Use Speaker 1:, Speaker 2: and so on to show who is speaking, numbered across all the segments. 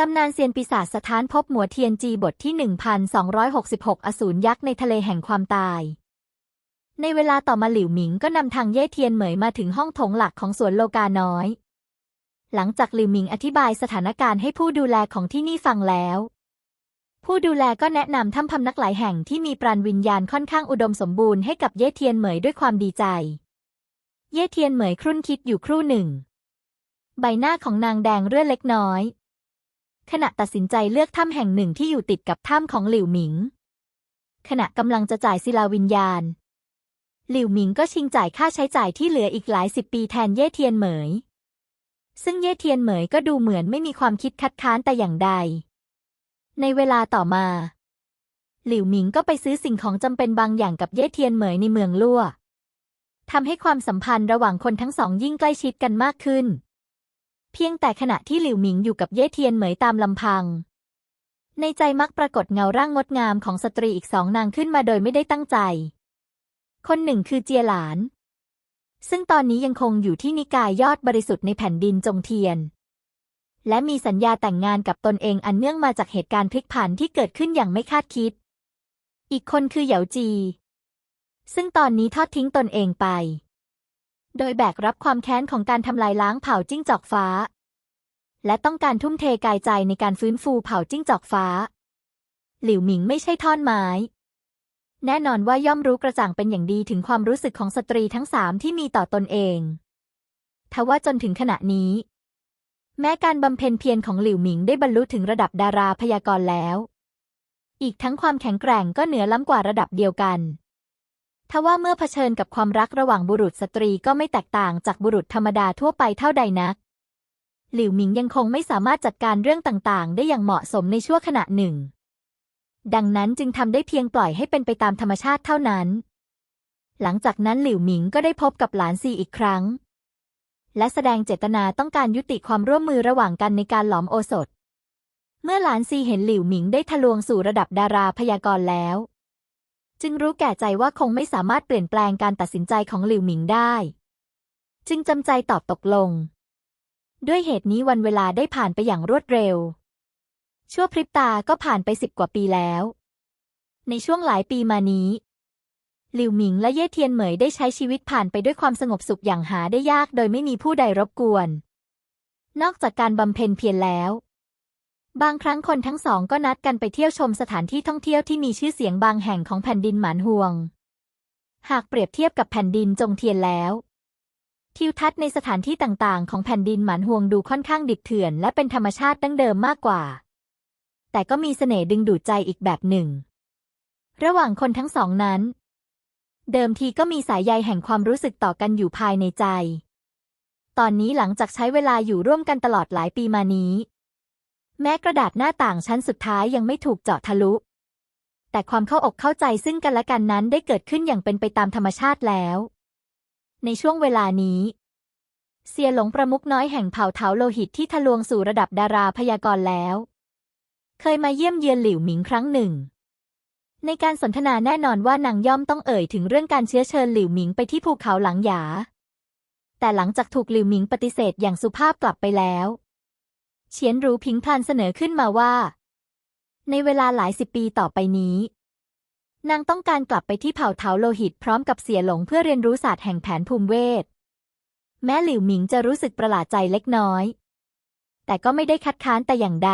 Speaker 1: ตำนานเซียนปีศาจสถานพบหมัวเทียนจีบทที่ 1266 อสูรยักษ์ในทะเลแห่งความตาย ในเวลาต่อมาหลิวหมิงก็นำทางเย่เทียนเหมยมาถึงห้องโถงหลักของสวนโลกาน้อย หลังจากหลิวหมิงอธิบายสถานการณ์ให้ผู้ดูแลของที่นี่ฟังแล้ว ผู้ดูแลก็แนะนำถ้ำพำนักหลายแห่งที่มีปราณวิญญาณค่อนข้างอุดมสมบูรณ์ให้กับเย่เทียนเหมยด้วยความดีใจ เย่เทียนเหมยครุ่นคิดอยู่ครู่หนึ่ง ใบหน้าของนางแดงเรื่อเล็กน้อย ขณะตัดสินใจเลือกถ้ำแห่งหนึ่งที่อยู่ติดกับถ้ำของหลิวหมิง ขณะกำลังจะจ่ายศิลาวิญญาณ หลิวหมิงก็ชิงจ่ายค่าใช้จ่ายที่เหลืออีกหลายสิบปีแทนเย่เทียนเหมย ซึ่งเย่เทียนเหมยก็ดูเหมือนไม่มีความคิดคัดค้านแต่อย่างใด ในเวลาต่อมา หลิวหมิงก็ไปซื้อสิ่งของจำเป็นบางอย่างกับเย่เทียนเหมยในเมืองลั่วทำให้ความสัมพันธ์ระหว่างคนทั้งสองยิ่งใกล้ชิดกันมากขึ้น เพียงแต่ขณะที่หลิวหมิงอยู่กับเย่เทียนเหมยตามลำพัง ในใจมักปรากฏเงาร่างงดงามของสตรีอีกสองนางขึ้นมาโดยไม่ได้ตั้งใจ คนหนึ่งคือเจียหลาน ซึ่งตอนนี้ยังคงอยู่ที่นิกายยอดบริสุทธิ์ในแผ่นดินจงเทียน และมีสัญญาแต่งงานกับตนเองอันเนื่องมาจากเหตุการณ์พลิกผันที่เกิดขึ้นอย่างไม่คาดคิด อีกคนคือเหยาจี ซึ่งตอนนี้ทอดทิ้งตนเองไป โดยแบกรับความแค้นของการทำลายล้างเผ่าจิ้งจอกฟ้า และต้องการทุ่มเทกายใจในการฟื้นฟูเผ่าจิ้งจอกฟ้า หลิวหมิงไม่ใช่ท่อนไม้ แน่นอนว่าย่อมรู้กระจ่างเป็นอย่างดีถึงความรู้สึกของสตรีทั้งสามที่มีต่อตนเอง ทว่าจนถึงขณะนี้ แม้การบำเพ็ญเพียรของหลิวหมิงได้บรรลุถึงระดับดาราพยากรณ์แล้ว อีกทั้งความแข็งแกร่งก็เหนือล้ำกว่าระดับเดียวกัน ทว่าเมื่อเผชิญกับความรักระหว่างบุรุษสตรีก็ไม่แตกต่างจากบุรุษธรรมดาทั่วไปเท่าใดนัก หลิวหมิงยังคงไม่สามารถจัดการเรื่องต่างๆ ได้อย่างเหมาะสมในชั่วขณะหนึ่ง ดังนั้นจึงทำได้เพียงปล่อยให้เป็นไปตามธรรมชาติเท่านั้น หลังจากนั้นหลิวหมิงก็ได้พบกับหลานซีอีกครั้ง และแสดงเจตนาต้องการยุติความร่วมมือระหว่างกันในการหลอมโอสถ เมื่อหลานซีเห็นหลิวหมิงได้ทะลวงสู่ระดับดาราพยากรณ์แล้ว จึงรู้แก่ใจว่าคงไม่สามารถเปลี่ยนแปลงการตัดสินใจของหลิวหมิงได้ จึงจำใจตอบตกลง ด้วยเหตุนี้วันเวลาได้ผ่านไปอย่างรวดเร็ว ชั่วพริบตาก็ผ่านไปสิบกว่าปีแล้ว ในช่วงหลายปีมานี้หลิวหมิงและเย่เทียนเหมยได้ใช้ชีวิตผ่านไปด้วยความสงบสุขอย่างหาได้ยากโดยไม่มีผู้ใดรบกวน นอกจากการบำเพ็ญเพียรแล้ว บางครั้งคนทั้งสองก็นัดกันไปเที่ยวชมสถานที่ท่องเที่ยวที่มีชื่อเสียงบางแห่งของแผ่นดินหมานฮวง หากเปรียบเทียบกับแผ่นดินจงเทียนแล้ว ทิวทัศน์ในสถานที่ต่างๆ ของแผ่นดินหมานฮวงดูค่อนข้างดิบเถื่อน และเป็นธรรมชาติดั้งเดิมมากกว่า แต่ก็มีเสน่ห์ดึงดูดใจอีกแบบหนึ่ง ระหว่างคนทั้งสองนั้น เดิมทีก็มีสายใยแห่งความรู้สึกต่อกันอยู่ภายในใจ ตอนนี้หลังจากใช้เวลาอยู่ร่วมกันตลอดหลายปีมานี้ แม้กระดาษหน้าต่างชั้นสุดท้ายยังไม่ถูกเจาะทะลุ แต่ความเข้าอกเข้าใจซึ่งกันและกันนั้นได้เกิดขึ้นอย่างเป็นไปตามธรรมชาติแล้ว ในช่วงเวลานี้เสียหลงประมุกน้อยแห่งเผ่าเถาโลหิตที่ทะลวงสู่ระดับดาราพยากรณ์แล้ว เคยมาเยี่ยมเยือนหลิวหมิงครั้งหนึ่ง ในการสนทนาแน่นอนว่านางย่อมต้องเอ่ยถึงเรื่องการเชื้อเชิญหลิวหมิงไปที่ภูเขาหลังหยา แต่หลังจากถูกหลิวหมิงปฏิเสธอย่างสุภาพกลับไปแล้ว เฉียนรู้พิงพลันเสนอขึ้นมาว่า ในเวลาหลายสิบปีต่อไปนี้ นางต้องการกลับไปที่เผ่าเถาโลหิตพร้อมกับเสียหลงเพื่อเรียนรู้ศาสตร์แห่งแผนภูมิเวท แม้หลิวหมิงจะรู้สึกประหลาดใจเล็กน้อย แต่ก็ไม่ได้คัดค้านแต่อย่างใด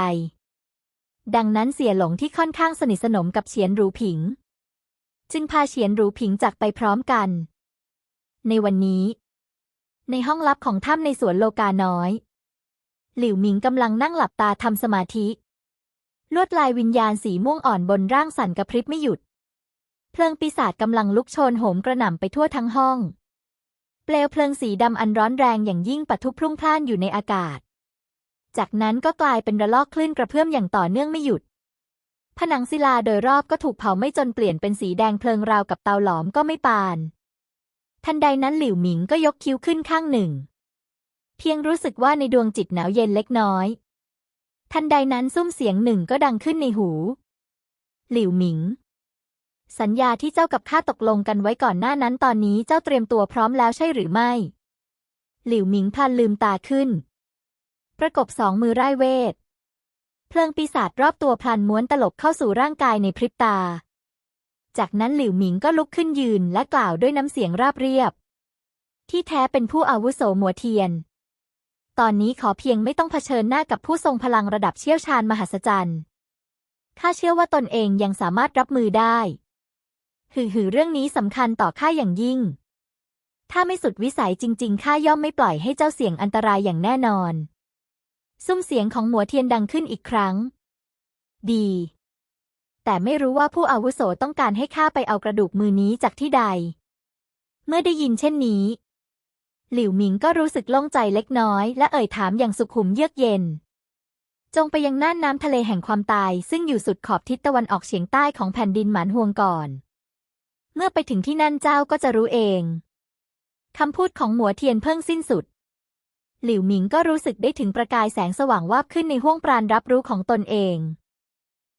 Speaker 1: ดังนั้นเสียหลงที่ค่อนข้างสนิทสนมกับเฉียนรูผิง จึงพาเฉียนรูผิงจากไปพร้อมกัน ในวันนี้ ในห้องลับของถ้ำในสวนโลกาน้อย หลิวหมิงกำลังนั่งหลับตาทำสมาธิ ลวดลายวิญญาณสีม่วงอ่อนบนร่างสั่นกระพริบไม่หยุด เพลิงปีศาจกำลังลุกโชนโหมกระหน่ำไปทั่วทั้งห้อง เปลวเพลิงสีดำอันร้อนแรงอย่างยิ่งปะทุพรุ่งพล่านอยู่ในอากาศ จากนั้นก็กลายเป็นระลอกคลื่นกระเพื่อมอย่างต่อเนื่องไม่หยุด ผนังศิลาโดยรอบก็ถูกเผาไม่จนเปลี่ยนเป็นสีแดงเพลิงราวกับเตาหลอมก็ไม่ปาน ทันใดนั้นหลิวหมิงก็ยกคิ้วขึ้นข้างหนึ่ง เพียงรู้สึกว่าในดวงจิตหนาวเย็นเล็กน้อย ทันใดนั้นซุ้มเสียงหนึ่งก็ดังขึ้นในหู หลิวหมิง สัญญาที่เจ้ากับข้าตกลงกันไว้ก่อนหน้านั้นตอนนี้เจ้าเตรียมตัวพร้อมแล้วใช่หรือไม่ หลิวหมิงพลันลืมตาขึ้น ประกบสองมือไร้เวท เพลิงปีศาจรอบตัวพลันม้วนตลบเข้าสู่ร่างกายในพริบตา จากนั้นหลิวหมิงก็ลุกขึ้นยืนและกล่าวด้วยน้ำเสียงราบเรียบ ที่แท้เป็นผู้อาวุโสหมัวเทียน ตอนนี้ขอเพียงไม่ต้องเผชิญหน้ากับผู้ทรงพลังระดับเชี่ยวชาญมหัศจรรย์ ข้าเชื่อว่าตนเองยังสามารถรับมือได้ หือหือเรื่องนี้สำคัญต่อข้าอย่างยิ่ง ถ้าไม่สุดวิสัยจริง ๆ ข้าย่อมไม่ปล่อยให้เจ้าเสี่ยงอันตรายอย่างแน่นอน ซุ้มเสียงของหมัวเทียนดังขึ้นอีกครั้ง ดี แต่ไม่รู้ว่าผู้อาวุโสต้องการให้ข้าไปเอากระดูกมือนี้จากที่ใด เมื่อได้ยินเช่นนี้ หลิวหมิงก็รู้สึกโล่งใจเล็กน้อย และเอ่ยถามอย่างสุขุมเยือกเย็น จงไปยังน่านน้ำทะเลแห่งความตาย ซึ่งอยู่สุดขอบทิศตะวันออกเฉียงใต้ของแผ่นดินหมานฮวงก่อน เมื่อไปถึงที่นั่นเจ้าก็จะรู้เองคำพูดของหมัวเทียนเพิ่งสิ้นสุด หลิวหมิงก็รู้สึกได้ถึงประกายแสงสว่างวาบขึ้นในห้วงปราณรับรู้ของตนเอง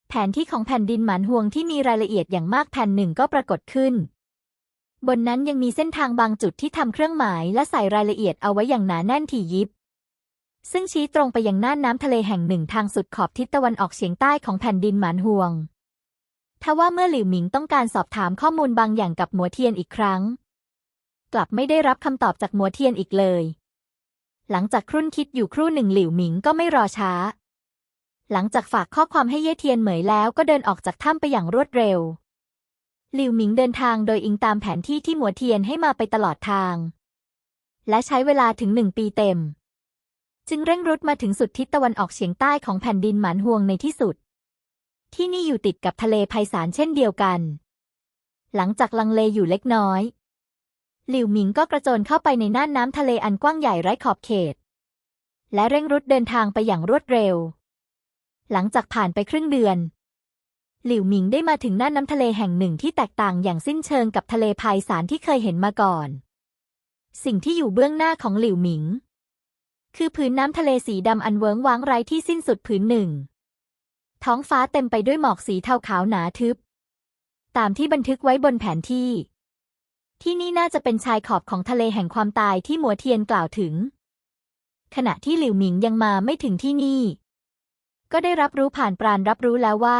Speaker 1: แผนที่ของแผ่นดินหมานฮวงที่มีรายละเอียดอย่างมากแผ่นหนึ่งก็ปรากฏขึ้น บนนั้นยังมีเส้นทางบางจุดที่ทำเครื่องหมายและใส่รายละเอียดเอาไว้อย่างหนาแน่นถี่ยิบ ซึ่งชี้ตรงไปยังน่านน้ำทะเลแห่งหนึ่งทางสุดขอบทิศตะวันออกเฉียงใต้ของแผ่นดินหมานฮวง ทว่าเมื่อหลิวหมิงต้องการสอบถามข้อมูลบางอย่างกับหมัวเทียนอีกครั้ง กลับไม่ได้รับคำตอบจากหมัวเทียนอีกเลย หลังจากครุ่นคิดอยู่ครู่หนึ่งหลิวหมิงก็ไม่รอช้า หลังจากฝากข้อความให้เย่เทียนเหมยแล้วก็เดินออกจากถ้ำไปอย่างรวดเร็ว หลิวหมิงเดินทางโดยอิงตามแผนที่ที่หมัวเทียนให้มาไปตลอดทาง และใช้เวลาถึงหนึ่งปีเต็ม จึงเร่งรุดมาถึงสุดทิศตะวันออกเฉียงใต้ของแผ่นดินหมานฮวงในที่สุด ที่นี่อยู่ติดกับทะเลไพศาลเช่นเดียวกัน หลังจากลังเลอยู่เล็กน้อย หลิวหมิงก็กระโจนเข้าไปในน่านน้ำทะเลอันกว้างใหญ่ไร้ขอบเขต และเร่งรุดเดินทางไปอย่างรวดเร็ว หลังจากผ่านไปครึ่งเดือน หลิวหมิงได้มาถึงหน่าน้ำทะเลแห่งหนึ่งที่แตกต่างอย่างสิ้นเชิงกับทะเลไพศาลที่เคยเห็นมาก่อน สิ่งที่อยู่เบื้องหน้าของหลิวหมิง คือผืนน้ำทะเลสีดำอันเวิ้งว้างไร้ที่สิ้นสุดผืนหนึ่ง ท้องฟ้าเต็มไปด้วยหมอกสีเทาขาวหนาทึบ ตามที่บันทึกไว้บนแผนที่ ที่นี่น่าจะเป็นชายขอบของทะเลแห่งความตายที่หมัวเทียนกล่าวถึง ขณะที่หลิวหมิงยังมาไม่ถึงที่นี่ ก็ได้รับรู้ผ่านปราณรับรู้แล้วว่า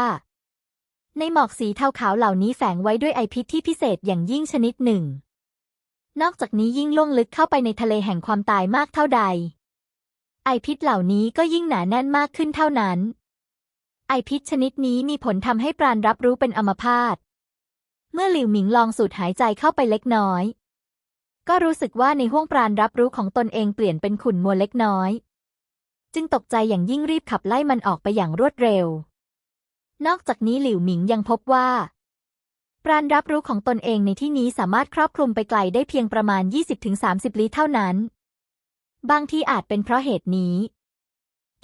Speaker 1: ในหมอกสีเทาขาวเหล่านี้แฝงไว้ด้วยไอพิษที่พิเศษอย่างยิ่งชนิดหนึ่ง นอกจากนี้ยิ่งล่วงลึกเข้าไปในทะเลแห่งความตายมากเท่าใด ไอพิษเหล่านี้ก็ยิ่งหนาแน่นมากขึ้นเท่านั้น ไอพิษชนิดนี้มีผลทำให้ปราณรับรู้เป็นอัมพาต เมื่อหลิวหมิงลองสูดหายใจเข้าไปเล็กน้อย ก็รู้สึกว่าในห้วงปราณรับรู้ของตนเองเปลี่ยนเป็นขุ่นมัวเล็กน้อย จึงตกใจอย่างยิ่งรีบขับไล่มันออกไปอย่างรวดเร็ว นอกจากนี้หลิวหมิงยังพบว่าปราณรับรู้ของตนเองในที่นี้สามารถครอบคลุมไปไกลได้เพียงประมาณ 20-30 ลี้เท่านั้น บางที่อาจเป็นเพราะเหตุนี้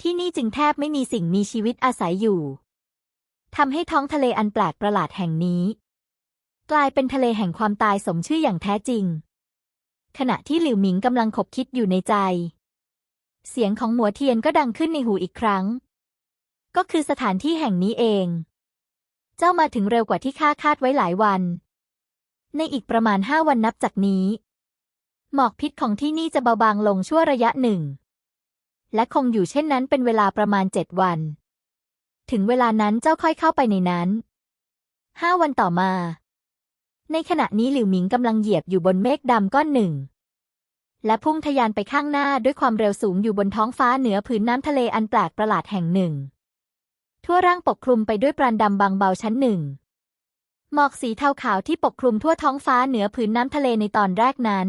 Speaker 1: ที่นี่จึงแทบไม่มีสิ่งมีชีวิตอาศัยอยู่ทำให้ท้องทะเลอันแปลกประหลาดแห่งนี้ กลายเป็นทะเลแห่งความตายสมชื่ออย่างแท้จริง ขณะที่หลิวหมิงกำลังขบคิดอยู่ในใจ เสียงของหมัวเทียนก็ดังขึ้นในหูอีกครั้ง ก็คือสถานที่แห่งนี้เอง เจ้ามาถึงเร็วกว่าที่ข้าคาดไว้หลายวัน ในอีกประมาณห้าวันนับจากนี้ หมอกพิษของที่นี่จะเบาบางลงชั่วระยะหนึ่ง และคงอยู่เช่นนั้นเป็นเวลาประมาณเจ็ดวัน ถึงเวลานั้นเจ้าค่อยเข้าไปในนั้น ห้าวันต่อมา ในขณะนี้หลิวหมิงกำลังเหยียบอยู่บนเมฆดำก้อนหนึ่งและพุ่งทะยานไปข้างหน้าด้วยความเร็วสูงอยู่บนท้องฟ้าเหนือผืนน้ำทะเลอันแปลกประหลาดแห่งหนึ่ง ทั่วร่างปกคลุมไปด้วยปราณดำบางเบาชั้นหนึ่ง หมอกสีเทาขาวที่ปกคลุมทั่วท้องฟ้าเหนือผืนน้ำทะเลในตอนแรกนั้น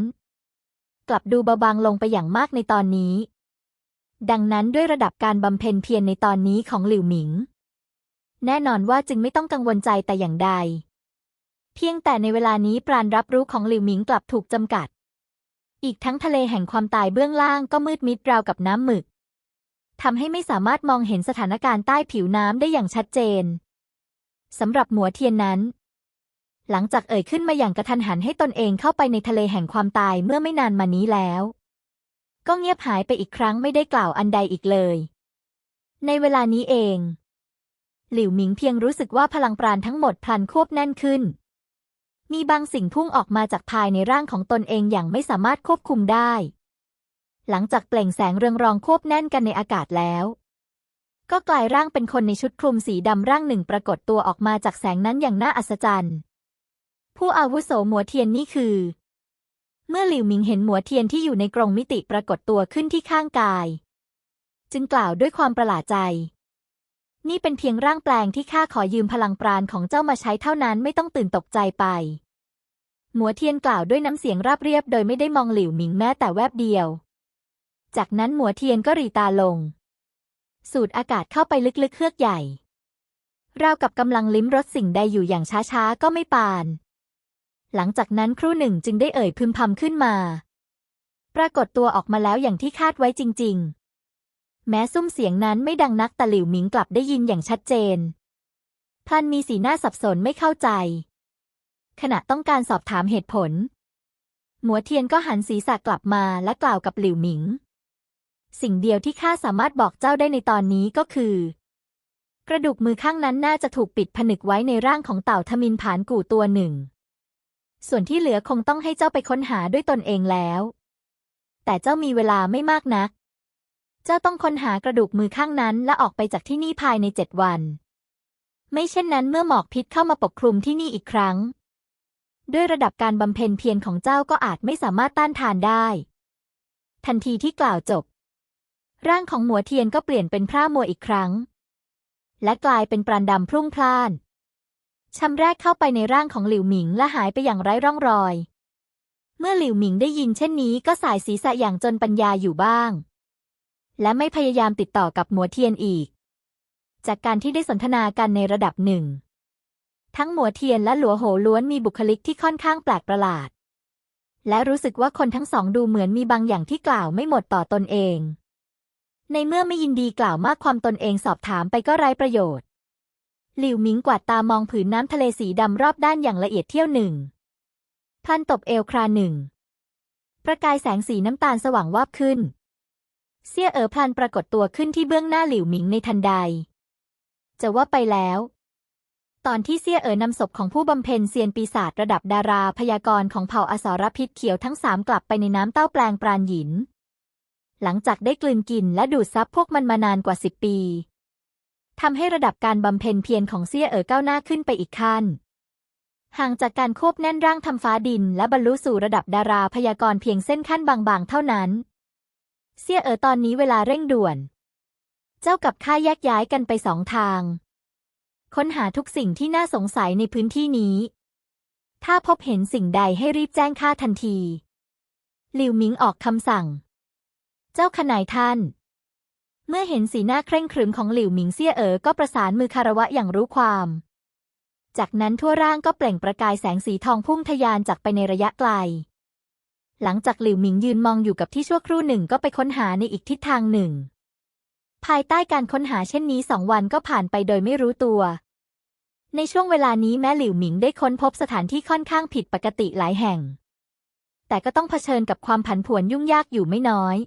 Speaker 1: กลับดูเบาบางลงไปอย่างมากในตอนนี้ ดังนั้นด้วยระดับการบำเพ็ญเพียรในตอนนี้ของหลิวหมิง แน่นอนว่าจึงไม่ต้องกังวลใจแต่อย่างใด เพียงแต่ในเวลานี้ปราณรับรู้ของหลิวหมิงกลับถูกจำกัด อีกทั้งทะเลแห่งความตายเบื้องล่างก็มืดมิดราวกับน้ำหมึก ทำให้ไม่สามารถมองเห็นสถานการณ์ใต้ผิวน้ำได้อย่างชัดเจนสำหรับหมัวเทียนนั้น หลังจากเอ่ยขึ้นมาอย่างกระทันหันให้ตนเองเข้าไปในทะเลแห่งความตายเมื่อไม่นานมานี้แล้ว ก็เงียบหายไปอีกครั้งไม่ได้กล่าวอันใดอีกเลย ในเวลานี้เอง หลิวหมิงเพียงรู้สึกว่าพลังปราณทั้งหมดพลันควบแน่นขึ้น มีบางสิ่งพุ่งออกมาจากภายในร่างของตนเองอย่างไม่สามารถควบคุมได้ หลังจากเปล่งแสงเรืองรองควบแน่นกันในอากาศแล้ว ก็กลายร่างเป็นคนในชุดคลุมสีดำร่างหนึ่งปรากฏตัวออกมาจากแสงนั้นอย่างน่าอัศจรรย์ ผู้อาวุโสหมัวเทียนนี่คือ เมื่อหลิวหมิงเห็นหมัวเทียนที่อยู่ในกรงมิติปรากฏตัวขึ้นที่ข้างกาย จึงกล่าวด้วยความประหลาดใจ นี่เป็นเพียงร่างแปลงที่ข้าขอยืมพลังปราณของเจ้ามาใช้เท่านั้นไม่ต้องตื่นตกใจไปหมัวเทียนกล่าวด้วยน้ำเสียงราบเรียบโดยไม่ได้มองหลิวหมิงแม้แต่แวบเดียว จากนั้นหมัวเทียนก็รีตาลง สูดอากาศเข้าไปลึกๆเฮือกใหญ่ ราวกับกำลังลิ้มรสสิ่งใดอยู่อย่างช้าๆ ก็ไม่ปาน หลังจากนั้นครู่หนึ่งจึงได้เอ่ยพึมพำขึ้นมา ปรากฏตัวออกมาแล้วอย่างที่คาดไว้จริง ๆ แม้ซุ้มเสียงนั้นไม่ดังนักแต่หลิวหมิงกลับได้ยินอย่างชัดเจนพลันมีสีหน้าสับสนไม่เข้าใจ ขณะต้องการสอบถามเหตุผลหมัวเทียนก็หันศีรษะกลับมาและกล่าวกับหลิวหมิง สิ่งเดียวที่ข้าสามารถบอกเจ้าได้ในตอนนี้ก็คือ กระดูกมือข้างนั้นน่าจะถูกปิดผนึกไว้ในร่างของเต่าทมินผานกู่ตัวหนึ่ง ส่วนที่เหลือคงต้องให้เจ้าไปค้นหาด้วยตนเองแล้ว แต่เจ้ามีเวลาไม่มากนัก เจ้าต้องค้นหากระดูกมือข้างนั้นและออกไปจากที่นี่ภายในเจ็ดวัน ไม่เช่นนั้นเมื่อหมอกพิษเข้ามาปกคลุมที่นี่อีกครั้ง ด้วยระดับการบำเพ็ญเพียรของเจ้าก็อาจไม่สามารถต้านทานได้ ทันทีที่กล่าวจบ ร่างของหมัวเทียนก็เปลี่ยนเป็นพร่ามัวอีกครั้ง และกลายเป็นปราณดำพรุ่งพล่านชำแรกเข้าไปในร่างของหลิวหมิงและหายไปอย่างไร้ร่องรอย เมื่อหลิวหมิงได้ยินเช่นนี้ก็สายศีรษะอย่างจนปัญญาอยู่บ้าง และไม่พยายามติดต่อกับหมัวเทียนอีก จากการที่ได้สนทนากันในระดับหนึ่ง ทั้งหมัวเทียนและหลัวโหล้วนมีบุคลิกที่ค่อนข้างแปลกประหลาด และรู้สึกว่าคนทั้งสองดูเหมือนมีบางอย่างที่กล่าวไม่หมดต่อตนเอง ในเมื่อไม่ยินดีกล่าวมากความตนเองสอบถามไปก็ไร้ประโยชน์ หลิวหมิงกวาดตามองผืนน้ำทะเลสีดำรอบด้านอย่างละเอียดเที่ยวหนึ่งพันตบเอวคราหนึ่ง ประกายแสงสีน้ำตาลสว่างวาบขึ้น เสี่ยเอ๋อพลันปรากฏตัวขึ้นที่เบื้องหน้าหลิวหมิงในทันใด จะว่าไปแล้ว ตอนที่เสี่ยเอ๋อนำศพของผู้บำเพ็ญเซียนปีศาจระดับดาราพยากรณ์ของเผ่าอสรพิษเขียวทั้งสามกลับไปในน้ำเต้าแปลงปราณหยิน หลังจากได้กลืนกินและดูดซับพวกมันมานานกว่าสิบปีทำให้ระดับการบำเพ็ญเพียรของเสี่ยเอ๋อก้าวหน้าขึ้นไปอีกขั้น ห่างจากการควบแน่นร่างทำฟ้าดิน และบรรลุสู่ระดับดาราพยากรณ์เพียงเส้นขั้นบางๆ เท่านั้นเสี่ยเอ๋อตอนนี้เวลาเร่งด่วน เจ้ากับข้าแยกย้ายกันไปสองทาง ค้นหาทุกสิ่งที่น่าสงสัยในพื้นที่นี้ ถ้าพบเห็นสิ่งใดให้รีบแจ้งข้าทันที หลิวหมิงออกคำสั่ง เจ้าขนายท่าน เมื่อเห็นสีหน้าเคร่งครึมของหลิวหมิงเซี่ยเอ๋อก็ประสานมือคารวะอย่างรู้ความ จากนั้นทั่วร่างก็เปล่งประกายแสงสีทองพุ่งทะยานจากไปในระยะไกล หลังจากหลิวหมิงยืนมองอยู่กับที่ชั่วครู่หนึ่งก็ไปค้นหาในอีกทิศทางหนึ่ง ภายใต้การค้นหาเช่นนี้สองวันก็ผ่านไปโดยไม่รู้ตัวในช่วงเวลานี้แม้หลิวหมิงได้ค้นพบสถานที่ค่อนข้างผิดปกติหลายแห่ง แต่ก็ต้องเผชิญกับความผันผวนยุ่งยากอยู่ไม่น้อย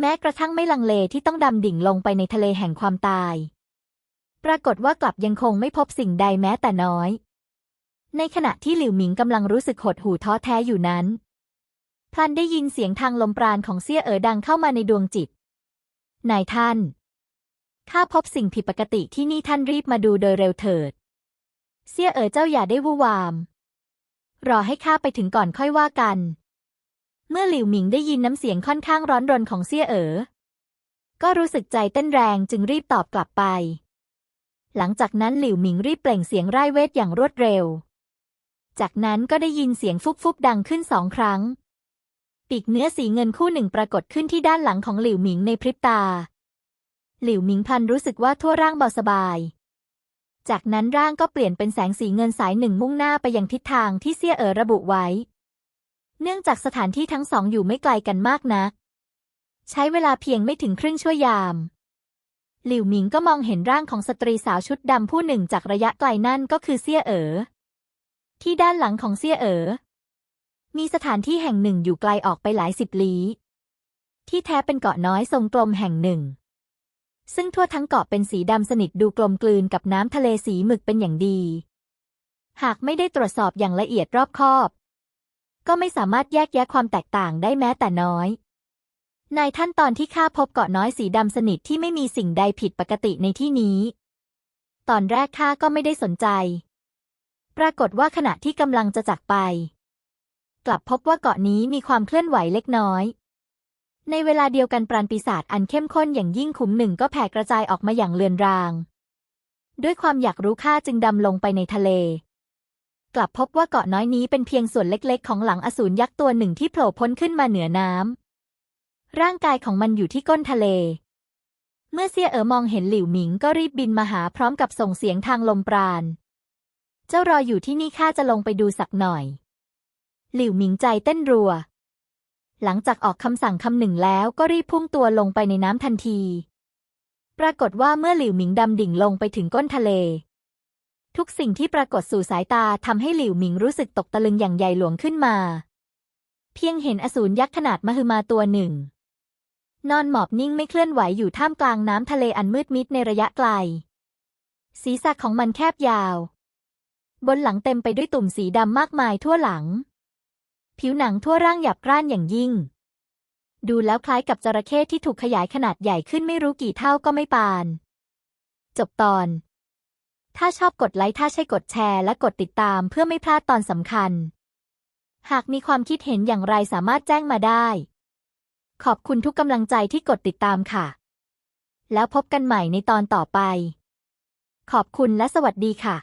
Speaker 1: แม้กระทั่งไม่ลังเลที่ต้องดำดิ่งลงไปในทะเลแห่งความตาย ปรากฏว่ากลับยังคงไม่พบสิ่งใดแม้แต่น้อย ในขณะที่หลิวหมิงกำลังรู้สึกหดหู่ท้อแท้อยู่นั้น พลันได้ยินเสียงทางลมปราณของเซี่ยเอ๋อดังเข้ามาในดวงจิต นายท่าน ข้าพบสิ่งผิดปกติที่นี่ท่านรีบมาดูโดยเร็วเถิดเซี่ยเอ๋อเจ้าอย่าได้วู่วาม รอให้ข้าไปถึงก่อนค่อยว่ากัน เมื่อหลิวหมิงได้ยินน้ำเสียงค่อนข้างร้อนรนของเซี่ยเอ๋อ ก็รู้สึกใจเต้นแรงจึงรีบตอบกลับไป หลังจากนั้นหลิวหมิงรีบเปล่งเสียงไร่ายเวทอย่างรวดเร็ว จากนั้นก็ได้ยินเสียงฟุบฟุบดังขึ้นสองครั้ง ปีกเนื้อสีเงินคู่หนึ่งปรากฏขึ้นที่ด้านหลังของหลิวหมิงในพริบตา หลิวหมิงพันรู้สึกว่าทั่วร่างเบาสบาย จากนั้นร่างก็เปลี่ยนเป็นแสงสีเงินสายหนึ่งมุ่งหน้าไปยังทิศทางที่เซี่ยเอ๋อระบุไว้ เนื่องจากสถานที่ทั้งสองอยู่ไม่ไกลกันมากนัก ใช้เวลาเพียงไม่ถึงครึ่งชั่วยาม หลิวหมิงก็มองเห็นร่างของสตรีสาวชุดดำผู้หนึ่งจากระยะไกลนั่นก็คือเซี่ยเอ๋อที่ด้านหลังของเซี่ยเอ๋อมีสถานที่แห่งหนึ่งอยู่ไกลออกไปหลายสิบลี้ ที่แท้เป็นเกาะน้อยทรงกลมแห่งหนึ่ง ซึ่งทั่วทั้งเกาะเป็นสีดำสนิทดูกลมกลืนกับน้ำทะเลสีหมึกเป็นอย่างดี หากไม่ได้ตรวจสอบอย่างละเอียดรอบคอบ ก็ไม่สามารถแยกแยะความแตกต่างได้แม้แต่น้อย นายท่านตอนที่ข้าพบเกาะน้อยสีดำสนิทที่ไม่มีสิ่งใดผิดปกติในที่นี้ ตอนแรกข้าก็ไม่ได้สนใจ ปรากฏว่าขณะที่กำลังจะจากไป กลับพบว่าเกาะนี้มีความเคลื่อนไหวเล็กน้อย ในเวลาเดียวกันปราณปีศาจอันเข้มข้นอย่างยิ่งขุมหนึ่งก็แผ่กระจายออกมาอย่างเลือนราง ด้วยความอยากรู้ข้าจึงดำลงไปในทะเล กลับพบว่าเกาะน้อยนี้เป็นเพียงส่วนเล็กๆ ของหลังอสูรยักษ์ตัวหนึ่งที่โผล่พ้นขึ้นมาเหนือน้ำ ร่างกายของมันอยู่ที่ก้นทะเล เมื่อเซียเอ๋อมองเห็นหลิวหมิงก็รีบบินมาหาพร้อมกับส่งเสียงทางลมปราณ เจ้ารออยู่ที่นี่ข้าจะลงไปดูสักหน่อย หลิวหมิงใจเต้นรัว หลังจากออกคำสั่งคำหนึ่งแล้วก็รีบพุ่งตัวลงไปในน้ำทันที ปรากฏว่าเมื่อหลิวหมิงดำดิ่งลงไปถึงก้นทะเล ทุกสิ่งที่ปรากฏสู่สายตาทำให้หลิวหมิงรู้สึกตกตะลึงอย่างใหญ่หลวงขึ้นมา เพียงเห็นอสูรยักษ์ขนาดมหึมาตัวหนึ่ง นอนหมอบนิ่งไม่เคลื่อนไหวอยู่ท่ามกลางน้ำทะเลอันมืดมิดในระยะไกล ศีรษะของมันแคบยาว บนหลังเต็มไปด้วยตุ่มสีดำมากมายทั่วหลัง ผิวหนังทั่วร่างหยาบกร้านอย่างยิ่ง ดูแล้วคล้ายกับจระเข้ที่ถูกขยายขนาดใหญ่ขึ้นไม่รู้กี่เท่าก็ไม่ปาน จบตอน ถ้าชอบกดไลค์ถ้าใช่กดแชร์และกดติดตามเพื่อไม่พลาดตอนสำคัญ หากมีความคิดเห็นอย่างไรสามารถแจ้งมาได้ ขอบคุณทุกกำลังใจที่กดติดตามค่ะ แล้วพบกันใหม่ในตอนต่อไป ขอบคุณและสวัสดีค่ะ